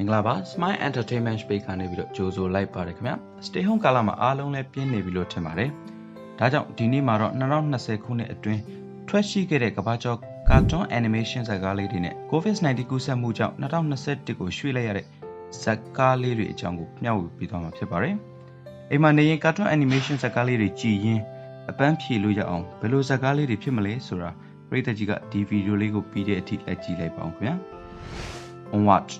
မင်္ဂလာပါ Smile Entertainment Space ကနေပြီးတော့ကြိုးဆိုလိုက်ပါတယ်ခင်ဗျာ Stay Home ကာလမှာအားလုံးလည်းပြင်းနေပြီလို့ထင်ပါတယ်ဒါကြောင့်ဒီနေ့မှာတော့2020ခုနှစ်အတွင်းထွက်ရှိခဲ့တဲ့ကမ္ဘာကျော် Cartoon Animation ဇာတ်ကားလေးတွေနဲ့ COVID-19 ကူးစက်မှုကြောင့်2021ကိုရွှေ့လိုက်ရတဲ့ဇာတ်ကားလေးတွေအကြောင်းကိုမျှဝေပေးသွားမှာဖြစ်ပါတယ်အိမ်မှာနေရင် Cartoon Animation ဇာတ်ကားလေးတွေကြည်ရင်အပန်းဖြေလို့ရအောင်ဘယ်လိုဇာတ်ကားလေးတွေဖြစ်မလဲဆိုတာပရိသတ်ကြီးကဒီဗီဒီယိုလေးကိုပြီးတဲ့အထိလိုက်ကြည့်လိုက်ပါအောင်ခင်ဗျာ On Watch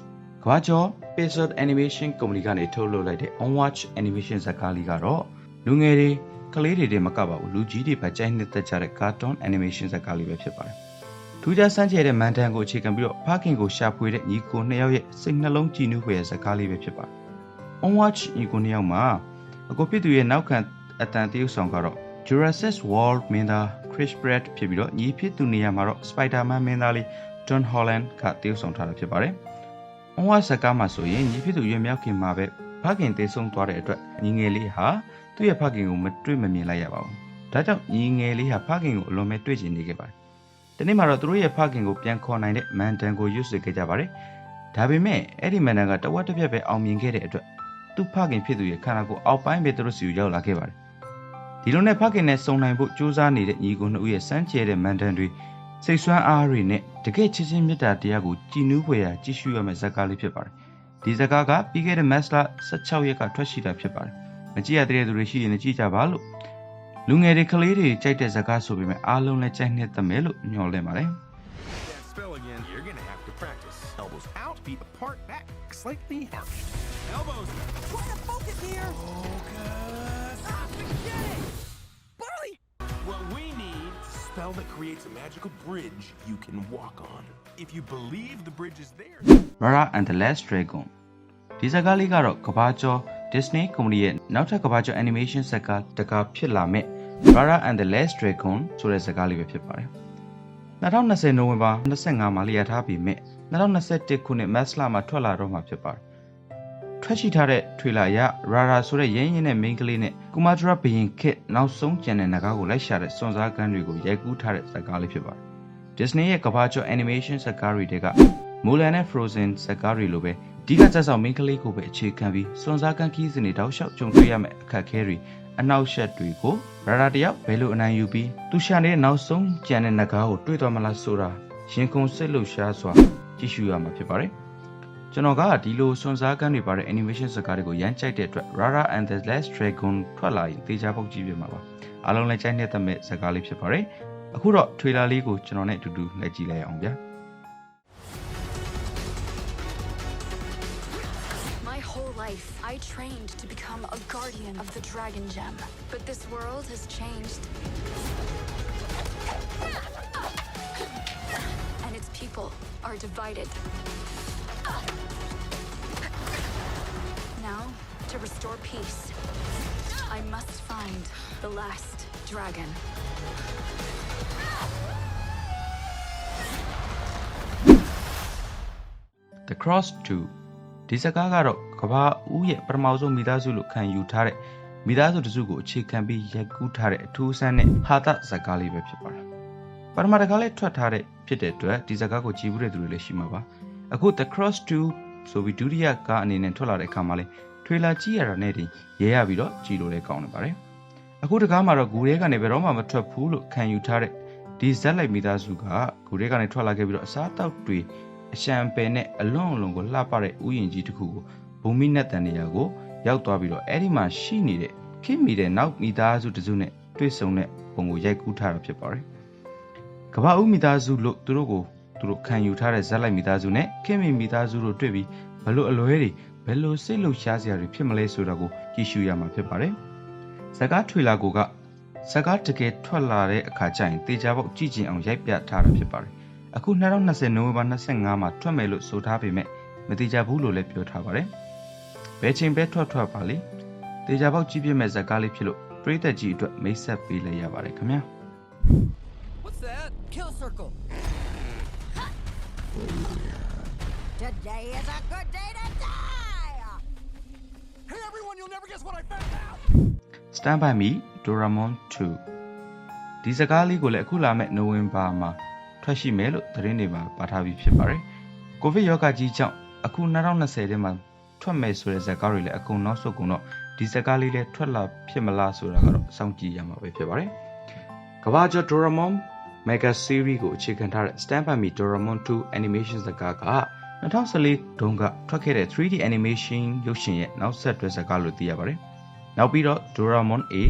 ကမ္ဘာကျော် Pixar Animation ကုမ္ပဏီကနေထုတ်လုပ်လိုက်တဲ့ On Watch Animation ဇာတ်ကားလေးကတော့လူငယ်တွေကလေးတွေတည်းမကပါဘူးလူကြီးတွေပဲကြိုက်နှစ်သက်ကြတဲ့ Cartoon Animation ဇာတ်ကားလေးပဲဖြစ်ပါတယ်။ထူးခြားစမ်းကြဲတဲ့မန်တန်ကိုအခြေခံပြီးတော့ဖခင်ကိုရှာဖွေတဲ့ညီကိုနှစ်ယောက်ရဲ့စိတ်နှလုံးကြည်နူးဖွယ်ဇာတ်ကားလေးပဲဖြစ်ပါတယ်။ On Watch ညီကိုနှစ်ယောက်မှာအကိုဖြစ်သူရဲ့နောက်ခံအတန်တရုပ်ဆောင်ကတော့ Jurassic World မင်းသား Chris Pratt ဖြစ်ပြီးတော့ညီဖြစ်သူနေရာမှာတော့ Spider-Man မင်းသားလေး Tom Holland ကတရုပ်ဆောင်ထားတာဖြစ်ပါတယ်။ On Watch ဇာတ်ကားမှာဆိုရင်ညီဖြစ်သူရွေးမြောက်ခင်မှာပဲဖခင်တေဆုံးသွားတဲ့အတွက်ညီငယ်လေးဟာသူ့ရဲ့ဖခင်ကိုမတွေ့မမြင်လိုက်ရပါဘူး။ဒါကြောင့်ညီငယ်လေးဟာဖခင်ကိုအလွန်ပဲတွေ့ချင်နေခဲ့ပါတယ်။ဒီနေ့မှာတော့သူတို့ရဲ့ဖခင်ကိုပြန်ခေါ်နိုင်တဲ့မန်တန်ကိုရွတ်ဆွေခဲ့ကြပါတယ်။ဒါပေမဲ့အဲ့ဒီမန်တန်ကတဝက်တစ်ပြက်ပဲအောင်မြင်ခဲ့တဲ့အတွက်သူ့ဖခင်ဖြစ်သူရဲ့ခန္ဓာကိုယ်အောက်ပိုင်းပဲသူတို့စီကိုရောက်လာခဲ့ပါတယ်။ဒီလိုနဲ့ဖခင်နဲ့စုံနိုင်ဖို့ကြိုးစားနေတဲ့ညီကိုနှစ်ဦးရဲ့စမ်းကြဲတဲ့မန်တန်တွေ စိတ်ဆွမ်းအားတွေနဲ့တကယ့်ချစ်ချင်းမေတ္တာတရားကိုကြည်နူးဖွယ်ရာကြည့်ရှုရမယ့်ဇာတ်ကားလေးဖြစ်ပါတယ်။ဒီဇာတ်ကားကပြီးခဲ့တဲ့မတ်လ16ရက်ကထွက်ရှိတာဖြစ်ပါတယ်။မကြည့်ရတဲ့သူတွေရှိရင်လည်းကြည့်ကြပါလို့လူငယ်တွေကလေးတွေကြိုက်တဲ့ဇာတ်ကားဆိုပေမဲ့အားလုံးလည်းကြိုက်နှစ်သက်မယ်လို့ညွှန်လင့်ပါတယ်။ that spell again, you're gonna have to practice. Elbows out, feet apart, back slightly arched. Elbows. Try to focus here. Focus. Ah, forget it. Spell that creates a magical bridge you can walk on. If you believe the bridge is there. Rara and the Last Dragon ဒီဇာတ်ကားလေးကတော့ကဘာကျော် Disney ကုမ္ပဏီရဲ့နောက်ထပ်ကဘာကျော် animation ဇာတ်ကားတစ်ကားဖြစ်လာမဲ့ Rara and the Last Dragon ဆိုတဲ့ဇာတ်ကားလေးပဲဖြစ်ပါတယ်။2020နိုဝင်ဘာ25မှာလျာထားပြီးမဲ့2021ခုနှစ်မတ်လမှာထွက်လာတော့မှာဖြစ်ပါတယ်။ ထွက်ရှိထားတဲ့ထွေလာအရ Rara ဆိုတဲ့ရင်းရင်းနဲ့ main ကလေးနဲ့ Kumadra ဘရင်ခစ်နောက်ဆုံးကျန်တဲ့နဂါးကိုလိုက်ရှာတဲ့စွန်စားကန်းတွေကိုရိုက်ကူးထားတဲ့ဇာတ်ကားလေးဖြစ်ပါတယ်။ Disney ရဲ့ကဘာကျော် animation ဇာတ်ကားတွေတဲက Mulan နဲ့ Frozen ဇာတ်ကားတွေလိုပဲအဓိကဇာတ်ဆောင် main ကလေးကိုပဲအခြေခံပြီးစွန်စားကန်းခီးစဉ်တွေတောက်လျှောက်ကြုံတွေ့ရမယ့်အခက်အခဲတွေအနောက်ရှက်တွေကိုရာရာတယောက်ဘယ်လိုအနိုင်ယူပြီးသူရှာနေတဲ့နောက်ဆုံးကြံတဲ့နဂါးကိုတွေ့သွားမလားဆိုတာရင်ခုန်စိတ်လှုပ်ရှားစွာကြည့်ရှုရမှာဖြစ်ပါတယ်။ ကျွန်တော်ကဒီလိုစွန်စားကန်းတွေပါတဲ့ animation ဇာတ်ကားတွေကိုရမ်းကြိုက်တဲ့အတွက် Rara and the Last Dragon ထွက်လာရင်တေချာပုတ်ကြည့်ပြမှာပါ။အားလုံးလည်းကြိုက်နေတဲ့မဲ့ဇာတ်ကားလေးဖြစ်ပါတယ်။အခုတော့ trailer လေးကိုကျွန်တော်နဲ့အတူတူလက်ကြည့်လိုက်အောင်ဗျာ။ My whole life, I trained to become a guardian of the Dragon Gem. But this world has changed. And its people are divided. To restore peace, I must find the last dragon. The Cross 2ဒီစကားကတော့ကဘာဦးရဲ့ပထမဆုံးမိသားစုလို့ခံယူထားတဲ့မိသားစုတစုကိုအခြေခံပြီးရိုက်ကူးထားတဲ့အထူးဆန်းတဲ့ဟာသဇာတ်ကားလေးပဲဖြစ်ပါတယ်။ပထမတစ်ခါလေးထွက်ထားတဲ့ဖြစ်တဲ့အတွက်ဒီဇာတ်ကားကိုကြည့်ဘူးတဲ့သူတွေလည်းရှိမှာပါ။အခု The Cross 2ဆိုပြီးဒုတိယကားအနေနဲ့ထွက်လာတဲ့အခါမှာလေထွေ လာကြည့်ရတာနဲ့တင်ရဲရပြီးတော့ကြည့်လို့လည်းကောင်းနေပါတယ်။အခုတကားမှာတော့ဂူရဲကနေဘယ်တော့မှမထွက်ဘူးလို့ခံယူထားတဲ့ဒီဇက်လိုက်မိသားစုကဂူရဲကနေထွက်လာခဲ့ပြီးတော့အစားအသောက်တွေအရှံပယ်နဲ့အလွန်အလွန်ကိုလှပတဲ့ဥယျာဉ်ကြီးတစ်ခုကိုဘုံမိနဲ့တန်နေရာကိုရောက်သွားပြီးတော့အဲ့ဒီမှာရှိနေတဲ့ခင်မိတဲ့နောက်မိသားစုတစ်စုနဲ့တွေ့ဆုံတဲ့ပုံကိုရိုက်ကူးထားတာဖြစ်ပါတယ်။ကမ္ဘာဦးမိသားစုလို့သူတို့ကိုသူတို့ခံယူထားတဲ့ဇက်လိုက်မိသားစုနဲ့ခင်မိမိသားစုတို့တွေ့ပြီးဘလို့အလွဲတွေ ဘယ်လိုစိတ်လှုပ်ရှားစရာတွေဖြစ်မလဲဆိုတာကိုကြည့်ရှုရမှာဖြစ်ပါတယ်။ဇကားထွေလာကိုကဇကားတကယ်ထွက်လာတဲ့အခါကျရင်တေချာပေါက်ကြည့်ကျင်အောင်ရိုက်ပြထားတာဖြစ်ပါတယ်။အခု2020နိုဝင်ဘာ25မှာထွက်မယ်လို့ဆိုထားပေမဲ့မတိကြဘူးလို့လည်းပြောထားပါတယ်။ဘယ်ချိန်ပဲထွက်ထွက်ပါလေ။တေချာပေါက်ကြည့်ပြမဲ့ဇာတ်ကားလေးဖြစ်လို့ပရိသတ်ကြီးအတွက်မိတ်ဆက်ပေးလိုက်ရပါတယ်ခင်ဗျာ What's that? Kill circle. Today is a good day to die. Hey everyone, you'll never guess what I found out! ။ Stand by me Doraemon 2ဒီဇာတ်ကားလေးကိုလည်းအခုလာမဲ့နိုဝင်ဘာမှာထွက်ရှိမယ်လို့သတင်းတွေမှာပါထားပြီးဖြစ်ပါတယ်။ကိုဗစ်ရောဂါကြီးကြောင့်အခု2020ထဲမှာထွက်မယ်ဆိုတဲ့ဇာတ်ကားတွေလည်းအကုန်နောက်ဆုတ်ကုန်တော့ဒီဇာတ်ကားလေးလည်းထွက်လာဖြစ်မလားဆိုတာကတော့စောင့်ကြည့်ရမှာပဲဖြစ်ပါတယ်ကဘာကျော် Doraemon Mega Series ကိုအခြေခံထားတဲ့ Stand By Me Doraemon 2 Animation ဇာတ်ကားက 2014တုန်းကထွက်ခဲ့တဲ့ 3D animation ရုပ်ရှင်ရဲ့နောက်ဆက်တွဲဇာတ်ကားလို့သိရပါတယ်နောက်ပြီးတော့ Doraemon A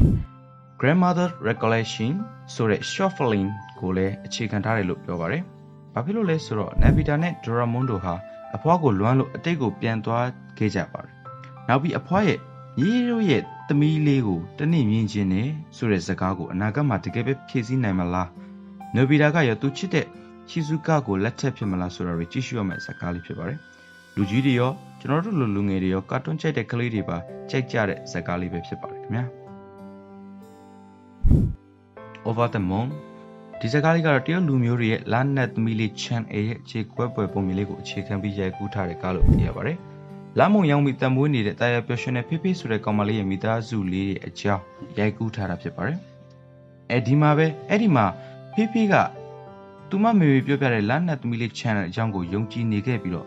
Grandmother Recollection ဆိုတဲ့ short film ကိုလည်းအခြေခံထားတယ်လို့ပြောပါတယ်။ဘာဖြစ်လို့လဲဆိုတော့ Nobita နဲ့ Doraemon တို့ဟာအဖွားကိုလွမ်းလို့အတိတ်ကိုပြန်သွားခဲ့ကြပါတယ်။နောက်ပြီးအဖွားရဲ့ညီတို့ရဲ့သမီးလေးကိုတနည်းမြင်ချင်းနဲ့ဆိုတဲ့ဇာတ်ကားကိုအနာဂတ်မှာတကယ်ပဲဖြည့်ဆည်းနိုင်မလား။ Nobita ကရောသူချစ်တဲ့ Shizuka ကိုလက်ထပ်ဖြစ်မလားဆိုတာတွေကြည့်ရှုရမယ့်ဇာတ်ကားလေးဖြစ်ပါတယ်။လူကြီးတွေရောကျွန်တော်တို့လူလူငယ်တွေရောကာတွန်းချိုက်တဲ့ကလေးတွေပါကြိုက်ကြတဲ့ဇာတ်ကားလေးပဲဖြစ်ပါတယ်ခင်ဗျာ။ Over the Moon ဒီဇာတ်ကားလေးကတော့တရုတ်လူမျိုးတွေရဲ့လာနက်သမီးလေး Chan A ရဲ့ခြေခွဲပွဲပုံမြင်လေးကိုအခြေခံပြီးရိုက်ကူးထားတဲ့ကားလို့သိရပါတယ်။လာမုံရောင်ပြီးတံမွေးနေတဲ့တာယာပျော်ရွှင်တဲ့ဖေးဖေးဆိုတဲ့ကောင်မလေးရဲ့မိသားစုလေးရဲ့အကြောင်းရိုက်ကူးထားတာဖြစ်ပါတယ်။အဲဒီမှာပဲအဲ့ဒီမှာဖေးဖေးက သူမမေမေပြောပြတဲ့လာနက်သမီးလေး Chan ရဲ့အကြောင်းကိုယုံကြည်နေခဲ့ပြီးတော့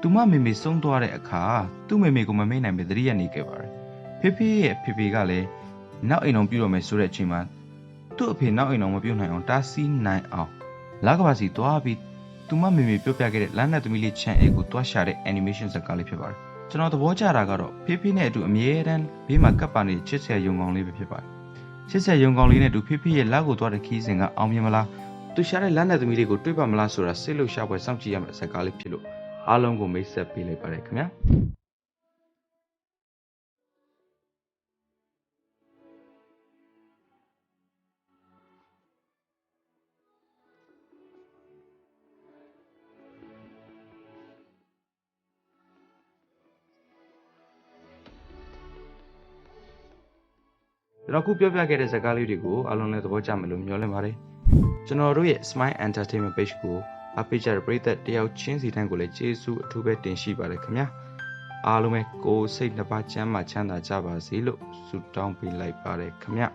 သူမမေမေဆုံးသွားတဲ့အခါသူ့မေမေကိုမမေ့နိုင်ပဲသတိရနေခဲ့ပါတယ်။ဖေးဖေးရဲ့ဖေးဖေးကလည်းနောက်အိမ်တော်ပြုတော်မယ်ဆိုတဲ့အချိန်မှာသူ့အဖေနောက်အိမ်အောင်မပြုတ်နိုင်အောင်တားဆီးနိုင်အောင်လကဘာစီတွားပြီးသူမမေမေပြောပြခဲ့တဲ့လမ်းနဲ့သမီးလေးချန်အေကိုတွားရှာတဲ့ animation ဇာတ်ကားလေးဖြစ်ပါတယ်ကျွန်တော်သဘောကျတာကတော့ဖေးဖေးနဲ့အတူအမြဲတမ်းဘေးမှာကပ်ပါနေချစ်စရာယုံကောင်းလေးပဲဖြစ်ပါတယ်ချစ်စရာယုံကောင်းလေးနဲ့အတူဖေးဖေးရဲ့လက်ကိုတွားတဲ့ခီးစဉ်ကအောင်မြင်မလား သူရှာတဲ့လမ်းနဲ့သမီးလေးကိုတွေးပါမလားဆိုတာစိတ်လို့ရှာပွဲစောင့်ကြည့်ရမယ့်ဇာတ်ကားလေးဖြစ်လို့အားလုံးကိုမိတ်ဆက်ပေးလိုက်ပါတယ်ခင်ဗျာကျွန်တော်ခုပြောပြခဲ့တဲ့ဇာတ်ကားလေးတွေကိုအားလုံးလည်းသဘောကျမယ်လို့မျှော်လင့်ပါတယ် ကျွန်တော်တို့ရဲ့ Smile Entertainment Page ကိုအားပေးကြတဲ့ပရိသတ်တယောက်ချင်းစီတိုင်းကိုလည်းကျေးဇူးအထူးပဲတင်ရှိပါတယ်ခင်ဗျာအားလုံးပဲကိုယ်စိတ်နှစ်ပါးချမ်းသာချမ်းသာကြပါစေလို့ဆုတောင်းပေးလိုက်ပါတယ်ခင်ဗျာ